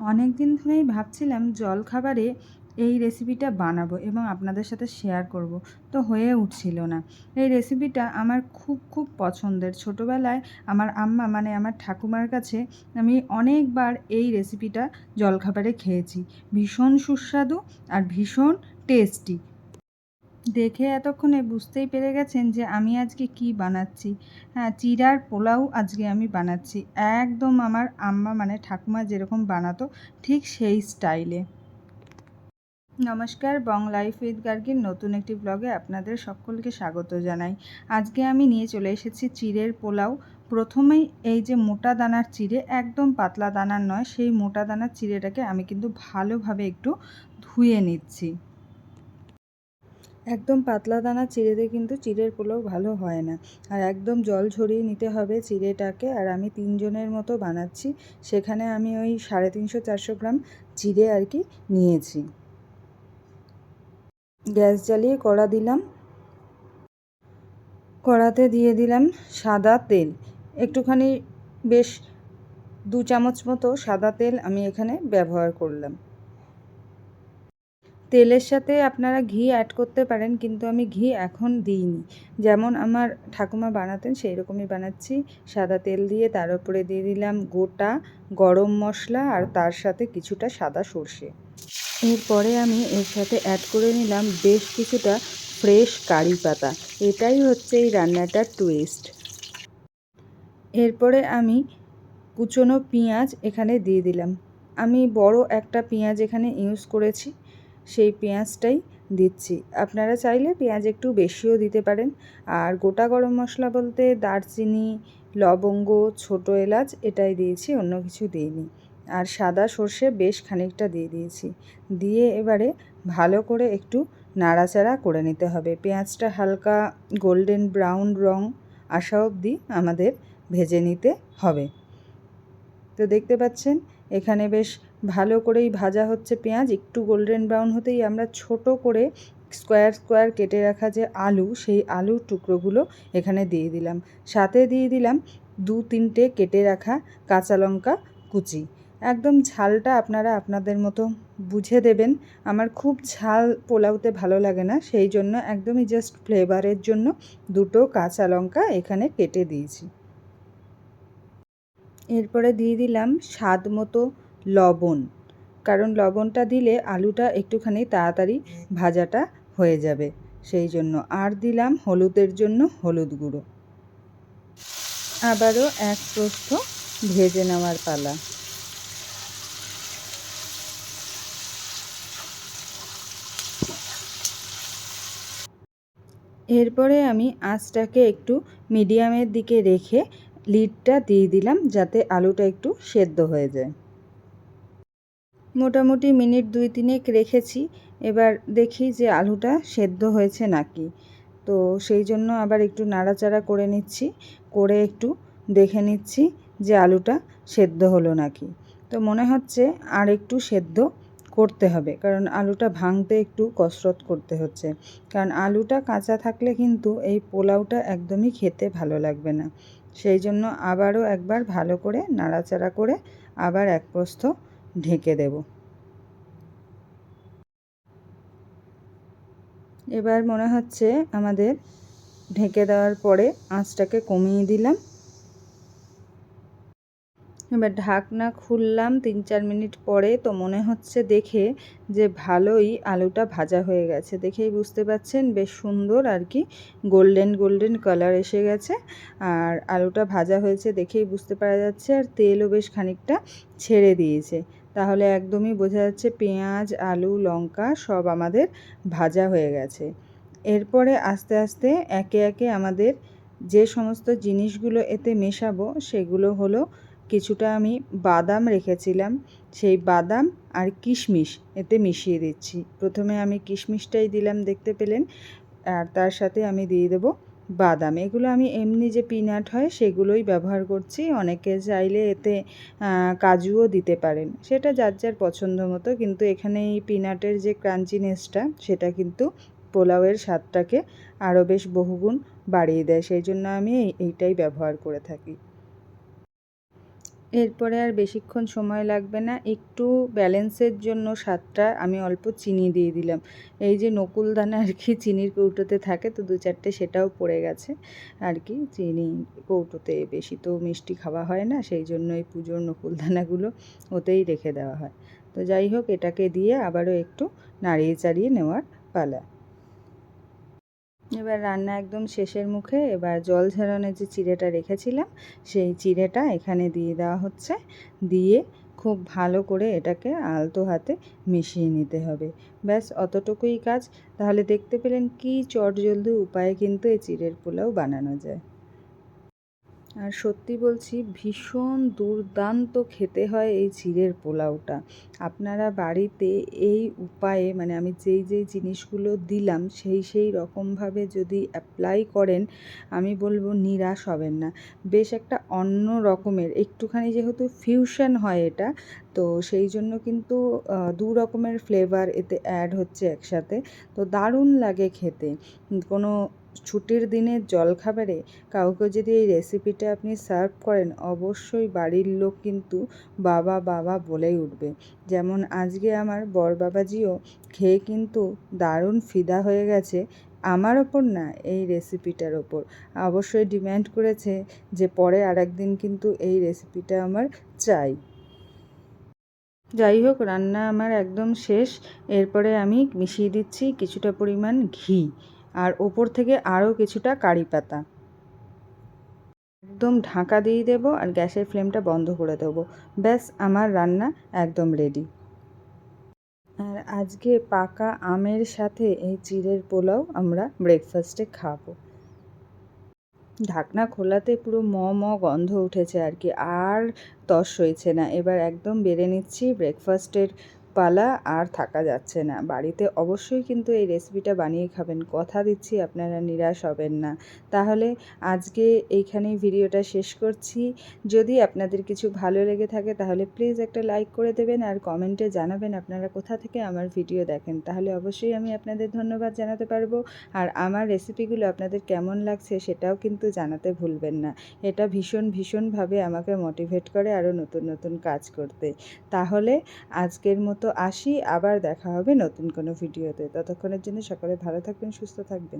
অনেক দিন ধরেই ভাবছিলাম জলখাবারে এই রেসিপিটা বানাবো এবং আপনাদের সাথে শেয়ার করব। তো হয়ে উঠছিল না। এই রেসিপিটা আমার খুব খুব পছন্দের। ছোটোবেলায় আমার আম্মা মানে আমার ঠাকুমার কাছে আমি অনেকবার এই রেসিপিটা জলখাবারে খেয়েছি। ভীষণ সুস্বাদু আর ভীষণ টেস্টি দেখে এতক্ষণে বুঝতেই পেরে গেছেন যে আমি আজকে কি বানাচ্ছি। হ্যাঁ চিড়ার পোলাও আজকে আমি বানাচ্ছি। একদম আমার আম্মা মানে ঠাকুমা যেরকম বানাতো, ঠিক সেই স্টাইলে। নমস্কার, বং লাইফ উইথ গার্গির নতুন একটি ব্লগে আপনাদের সকলকে স্বাগত জানাই। আজকে আমি নিয়ে চলে এসেছি চিড়ের পোলাও। প্রথমেই এই যে মোটা দানার চিড়ে, একদম পাতলা দানার নয়, সেই মোটা দানার চিড়েটাকে আমি কিন্তু ভালোভাবে একটু ধুয়ে নিচ্ছি। একদম পাতলা দানা চিড়েতে কিন্তু চিড়ের পোলাও ভালো হয় না। আর একদম জল ঝরিয়ে নিতে হবে চিড়েটাকে। আর আমি তিনজনের মতো বানাচ্ছি। সেখানে আমি ওই সাড়ে তিনশো চারশো গ্রাম চিড়ে আর কি নিয়েছি। গ্যাস জ্বালিয়ে কড়া দিলাম। কড়াতে দিয়ে দিলাম সাদা তেল। একটুখানি বেশ দু চামচ মতো সাদা তেল আমি এখানে ব্যবহার করলাম। তেলের সাথে আপনারা ঘি অ্যাড করতে পারেন, কিন্তু আমি ঘি এখন দিইনি। যেমন আমার ঠাকুমা বানাতেন সেই রকমই বানাচ্ছি। সাদা তেল দিয়ে তার উপরে দিয়ে দিলাম গোটা গরম মশলা আর তার সাথে কিছুটা সাদা সর্ষে। এরপরে আমি এর সাথে অ্যাড করে নিলাম বেশ কিছুটা ফ্রেশ কারি পাতা। এটাই হচ্ছে এই রান্নাটার টুইস্ট এরপরে আমি কুচনো পেঁয়াজ এখানে দিয়ে দিলাম। আমি বড় একটা পেঁয়াজ এখানে ইউজ করেছি। সেই পেঁয়াজটাই দিচ্ছি। আপনারা চাইলে পেঁয়াজ একটু বেশিও দিতে পারেন। আর গোটা গরম মশলা বলতে দারচিনি, লবঙ্গ, ছোটো এলাচ এটাই দিয়েছি, অন্য কিছু দিইনি। আর সাদা সর্ষে বেশ খানিকটা দিয়ে দিয়েছি। দিয়ে এবারে ভালো করে একটু নাড়াচাড়া করে নিতে হবে। পেঁয়াজটা হালকা গোল্ডেন ব্রাউন রং আসা অবধি আমাদের ভেজে নিতে হবে। তো দেখতে পাচ্ছেন, এখানে বেশ ভালো করেই ভাজা হচ্ছে পেঁয়াজ, একটু গোল্ডেন ব্রাউন হতেই আমরা ছোট করে স্কোয়ার স্কোয়ার কেটে রাখা যে আলু, সেই আলুর টুকরোগুলো এখানে দিয়ে দিলাম। সাথে দিয়ে দিলাম দু তিনটে কেটে রাখা কাঁচা লঙ্কা কুচি। একদম ঝালটা আপনারা আপনাদের মতো বুঝে দেবেন। আমার খুব ঝাল পোলাওতে ভালো লাগে না, সেই জন্য একদমই জাস্ট ফ্লেভারের জন্য দুটো কাঁচা লঙ্কা এখানে কেটে দিয়েছি। এরপরে দিয়ে দিলাম স্বাদ মতো লবণ। কারণ লবণটা দিলে আলুটা একটুখানি তাড়াতাড়ি ভাজাটা হয়ে যাবে। সেই জন্য আর দিলাম হলুদের জন্য হলুদ গুঁড়ো। আবারও এক প্রস্থ ভেজে নেওয়ার পালা। এরপরে আমি আঁচটাকে একটু মিডিয়ামের দিকে রেখে লিডটা দিয়ে দিলাম যাতে আলুটা একটু সেদ্ধ হয়ে যায়। মোটামুটি মিনিট দুই তিনেক রেখেছি। এবার দেখি যে আলুটা সেদ্ধ হয়েছে নাকি। তো সেই জন্য আবার একটু নাড়াচাড়া করে নিচ্ছি, করে একটু দেখে নিচ্ছি যে আলুটা সেদ্ধ হলো নাকি। তো মনে হচ্ছে আর একটু সেদ্ধ করতে হবে, কারণ আলুটা ভাঙতে একটু কসরত করতে হচ্ছে। কারণ আলুটা কাঁচা থাকলে কিন্তু এই পোলাওটা একদমই খেতে ভালো লাগবে না। সেই জন্য আবারও একবার ভালো করে নাড়াচাড়া করে আবার এক প্রস্থ ঢেকে দেব। এবার মনে হচ্ছে আমাদের ঢেকে দেওয়ার পরে আঁচটাকে কমিয়ে দিলাম। এবার ঢাকনা খুললাম তিন চার মিনিট পরে তো মনে হচ্ছে দেখে যে ভালোই আলুটা ভাজা হয়ে গেছে। দেখেই বুঝতে পাচ্ছেন বেশ সুন্দর আর কি গোল্ডেন গোল্ডেন কালার এসে গেছে। আর আলুটা ভাজা হয়েছে দেখেই বুঝতে পারা যাচ্ছে আর তেলও বেশ খানিকটা ছেড়ে দিয়েছে। তাহলে একদমই বোঝা যাচ্ছে পেঁয়াজ, আলু, লঙ্কা সব আমাদের ভাজা হয়ে গেছে। এরপরে আস্তে আস্তে একে একে আমাদের যে সমস্ত জিনিসগুলো এতে মেশাবো সেগুলো হলো কিছুটা আমি বাদাম রেখেছিলাম। সেই বাদাম আর কিশমিশ এতে মিশিয়ে দিচ্ছি। প্রথমে আমি কিশমিশটাই দিলাম দেখতে পেলেন। আর তার সাথে আমি দিয়ে দেবো বাদাম, এগুলো আমি এমনি যে পিনাট হয় সেগুলোই ব্যবহার করছি। অনেকে চাইলে এতে কাজুও দিতে পারেন। সেটা যার যার পছন্দ মতো, কিন্তু এখানে এই পিনাটের যে ক্রাঞ্চিনেসটা, সেটা কিন্তু পোলাওয়ের স্বাদটাকে আরও বেশ বহুগুণ বাড়িয়ে দেয়। সেই জন্য আমি এইটাই ব্যবহার করে থাকি। এরপরে আর বেশিক্ষণ সময় লাগবে না। একটু ব্যালেন্সের জন্য স্বাদটা আমি অল্প চিনি দিয়ে দিলাম। এই যে নকুল নকুলদানা আর কি চিনির কৌটোতে থাকে, তো দু চারটে সেটাও পড়ে গেছে। আর কি চিনি কৌটোতে বেশি তো মিষ্টি খাওয়া হয় না, সেই জন্য এই পুজোর নকুলদানাগুলো ওতেই রেখে দেওয়া হয়। তো যাই হোক, এটাকে দিয়ে আবারও একটু নাড়িয়ে চাড়িয়ে নেওয়ার পালা। এবার রান্না একদম শেষের মুখে এবার জল ঝরানোর যে চিড়েটা রেখেছিলাম, সেই চিড়েটা এখানে দিয়ে দেওয়া হচ্ছে। দিয়ে খুব ভালো করে এটাকে আলতো হাতে মিশিয়ে নিতে হবে। ব্যাস, অতটুকুই কাজ। তাহলে দেখতে পেলেন কি চটজলদি উপায়ে কিন্তু এই চিড়ের পোলাও বানানো যায়। আর সত্যি বলছি, ভীষণ দুর্দান্ত খেতে হয় এই চিড়ের পোলাওটা। আপনারা বাড়িতে এই উপায়ে মানে আমি যেই যেই জিনিসগুলো দিলাম, সেই সেই রকমভাবে যদি অ্যাপ্লাই করেন, আমি বলব নিরাশ হবেন না। বেশ একটা অন্য রকমের, একটুখানি যেহেতু ফিউশন হয় এটা, তো সেই জন্য কিন্তু দু রকমের ফ্লেভার এতে অ্যাড হচ্ছে একসাথে। তো দারুণ লাগে খেতে। কোনো ছুটির দিনের জলখাবারে কাউকে যদি এই রেসিপিটা আপনি সার্ভ করেন, অবশ্যই বাড়ির লোক কিন্তু বাবা বাবা বলেই উঠবে। যেমন আজকে আমার বর বাবাজিও খেয়ে কিন্তু দারুণ ফিদা হয়ে গেছে। আমার ওপর না, এই রেসিপিটার ওপর। অবশ্যই ডিম্যান্ড করেছে যে পরে আর একদিন কিন্তু এই রেসিপিটা আমার চাই। যাই হোক, রান্না আমার একদম শেষ। এরপরে আমি মিশিয়ে দিচ্ছি কিছুটা পরিমাণ ঘি। আর ওপর থেকে আরও কিছুটা কারি পাতা। একদম ঢাকা দিয়ে দেব আর গ্যাসের ফ্লেমটা বন্ধ করে দেবো। ব্যাস, আমার রান্না একদম রেডি আর আজকে পাকা আমের সাথে এই চিড়ের পোলাও আমরা ব্রেকফাস্টে খাব। ঢাকনা খোলাতে পুরো ম ম গন্ধ উঠেছে আর কি, আর তস হয়েছে না। এবার একদম বেড়ে নিচ্ছি ব্রেকফাস্টের পালা আর থাকা যাচ্ছে না। বাড়িতে অবশ্যই কিন্তু এই রেসিপিটা বানিয়ে খাবেন। কথা দিচ্ছি, আপনারা নিরাশ হবেন না। তাহলে আজকে এইখানেই ভিডিওটা শেষ করছি। যদি আপনাদের কিছু ভালো লেগে থাকে, তাহলে প্লিজ একটা লাইক করে দেবেন আর কমেন্টে জানাবেন আপনারা কোথা থেকে আমার ভিডিও দেখেন। তাহলে অবশ্যই আমি আপনাদের ধন্যবাদ জানাতে পারব। আর আমার রেসিপিগুলো আপনাদের কেমন লাগছে, সেটাও কিন্তু জানাতে ভুলবেন না। এটা ভীষণ, ভীষণভাবে আমাকে মোটিভেট করে আরও নতুন নতুন কাজ করতে। তাহলে আজকের মতো আসি আবার দেখা হবে নতুন কোনো ভিডিওতে। ততক্ষণের জন্য সকলে ভালো থাকবেন সুস্থ থাকবেন।